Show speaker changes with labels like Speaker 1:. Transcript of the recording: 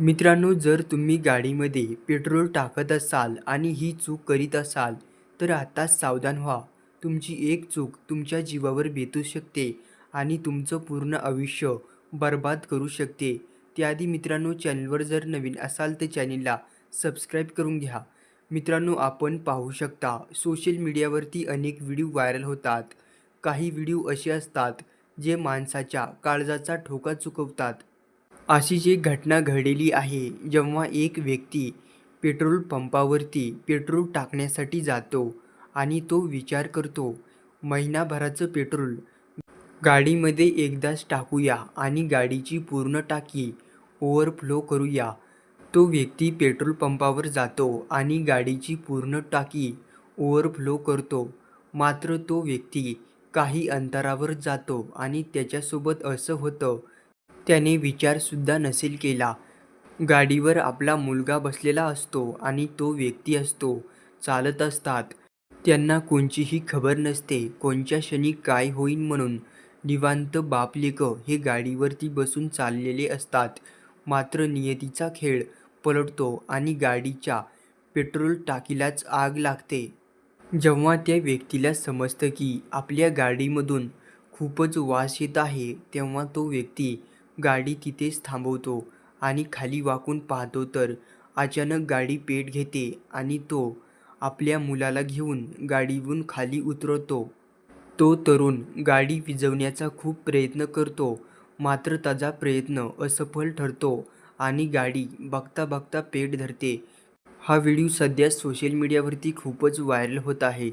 Speaker 1: मित्रांनो जर तुम्ही गाडीमध्ये पेट्रोल टाकत असाल आणि ही चूक करीत असाल तर आत्ताच सावधान व्हा. तुमची एक चूक तुमच्या जीवावर बेतू शकते आणि तुमचं पूर्ण आयुष्य बर्बाद करू शकते. त्याआधी मित्रांनो चॅनलवर जर नवीन असाल तर चॅनलला सबस्क्राईब करून घ्या. मित्रांनो आपण पाहू शकता सोशल मीडियावरती अनेक व्हिडिओ व्हायरल होतात. काही व्हिडिओ असे असतात जे माणसाच्या काळजाचा ठोका चुकवतात. अशीच एक घटना घडलेली आहे जेव्हा एक व्यक्ती पेट्रोल पंपावरती पेट्रोल टाकण्यासाठी जातो आणि तो विचार करतो महिनाभराचं पेट्रोल. गाडीमध्ये एकदाच टाकूया आणि गाडीची पूर्ण टाकी ओव्हरफ्लो करूया. तो व्यक्ती पेट्रोल पंपावर जातो आणि गाडीची पूर्ण टाकी ओव्हरफ्लो करतो. मात्र तो व्यक्ती काही अंतरावर जातो आणि त्याच्यासोबत असं होतं त्याने विचारसुद्धा नसेल केला. गाडीवर आपला मुलगा बसलेला असतो आणि तो व्यक्ती असतो चालत असतात. त्यांना कोणचीही खबर नसते कोणच्या क्षणी काय होईन म्हणून. निवांत बापलेकं हे गाडीवरती बसून चाललेले असतात. मात्र नियतीचा खेळ पलटतो आणि गाडीच्या पेट्रोल टाकीलाच आग लागते. जेव्हा त्या व्यक्तीला समजतं की आपल्या गाडीमधून खूपच वास येत आहे तेव्हा तो व्यक्ती गाडी तिथेच थांबवतो आणि खाली वाकून पाहतो तर अचानक गाडी पेट घेते आणि तो आपल्या मुलाला घेऊन गाडीवरून खाली उतरवतो. तो तरुण गाडी विझवण्याचा खूप प्रयत्न करतो मात्र त्याचा प्रयत्न असफल ठरतो आणि गाडी बघता बघता पेट धरते. हा व्हिडिओ सध्या सोशल मीडियावरती खूपच व्हायरल होत आहे.